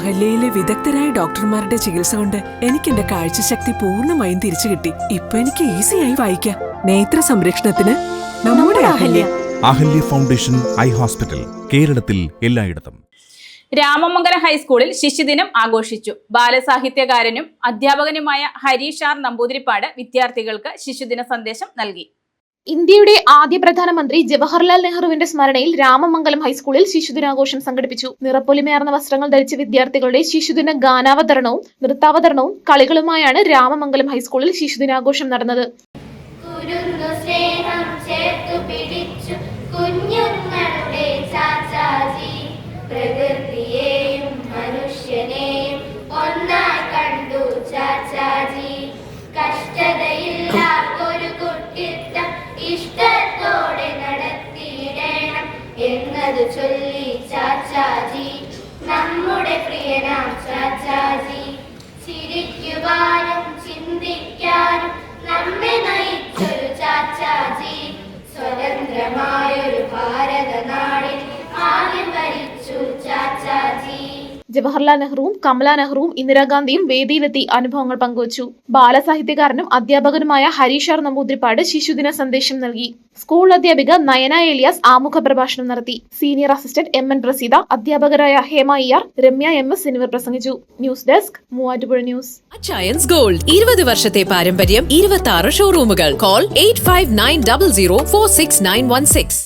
അഹല്യയിലെ വിദഗ്ധരായ ഡോക്ടർമാരുടെ ചികിത്സ കൊണ്ട് എനിക്ക് എന്റെ കാഴ്ചശക്തി പൂർണമായും തിരിച്ചു കിട്ടി. ഇപ്പൊ എനിക്ക് ഈസിയായി വായിക്കാം. നേത്ര സംരക്ഷണത്തിന് നമ്മുടെ Ahalya. Ahalya foundation eye hospital കേരളത്തിൽ എല്ലായിടത്തും. രാമമംഗലം ഹൈസ്കൂളിൽ ശിശുദിനം ആഘോഷിച്ചു. ബാലസാഹിത്യകാരനും അധ്യാപകനുമായ ഹരീഷ് ആർ നമ്പൂതിരിപ്പാട് വിദ്യാർത്ഥികൾക്ക് ശിശുദിന സന്ദേശം നൽകി. ഇന്ത്യയുടെ ആദ്യ പ്രധാനമന്ത്രി ജവഹർലാൽ നെഹ്റുവിന്റെ സ്മരണയിൽ രാമമംഗലം ഹൈസ്കൂളിൽ ശിശുദിനാഘോഷം സംഘടിപ്പിച്ചു. നിറപ്പൊലിമേർന്ന വസ്ത്രങ്ങൾ ധരിച്ച വിദ്യാർത്ഥികളുടെ ശിശുദിന ഗാനാവതരണവും നൃത്താവതരണവും കളികളുമായാണ് രാമമംഗലം ഹൈസ്കൂളിൽ ശിശുദിനാഘോഷം നടന്നത്. കുരുന്നു എന്നത് ചൊല്ലി ചാച്ചാജി. നമ്മുടെ പ്രിയനാം ചാച്ചാജി. ചിരിക്കുവാനും ചിന്തിക്കാനും നമ്മെ നയിച്ചൊരു ചാച്ചാജി. സ്വതന്ത്രമായൊരു ഭാരത നാടിൽ ജവഹർലാൽ നെഹ്റുവും കമല നെഹ്റുവും ഇന്ദിരാഗാന്ധിയും വേദിയിലെത്തി അനുഭവങ്ങൾ പങ്കുവച്ചു. ബാലസാഹിത്യകാരനും അധ്യാപകനുമായ ഹരീഷർ നമ്പൂതിരിപ്പാട് ശിശുദിന സന്ദേശം നൽകി. സ്കൂൾ അധ്യാപിക നയന എലിയാസ് ആമുഖ പ്രഭാഷണം നടത്തി. Senior assistant M N Praseetha അധ്യാപകരായ ഹേമ ഇയാർ രമ്യ എം എസ് എന്നിവർ പ്രസംഗിച്ചു. News desk Muvattupuzha news. Achayans gold ഇരുപത് വർഷത്തെ പാരമ്പര്യം ഇരുപത്തി ആറ് ഷോറൂമുകൾ. Call eight five nine double zero four six nine one six.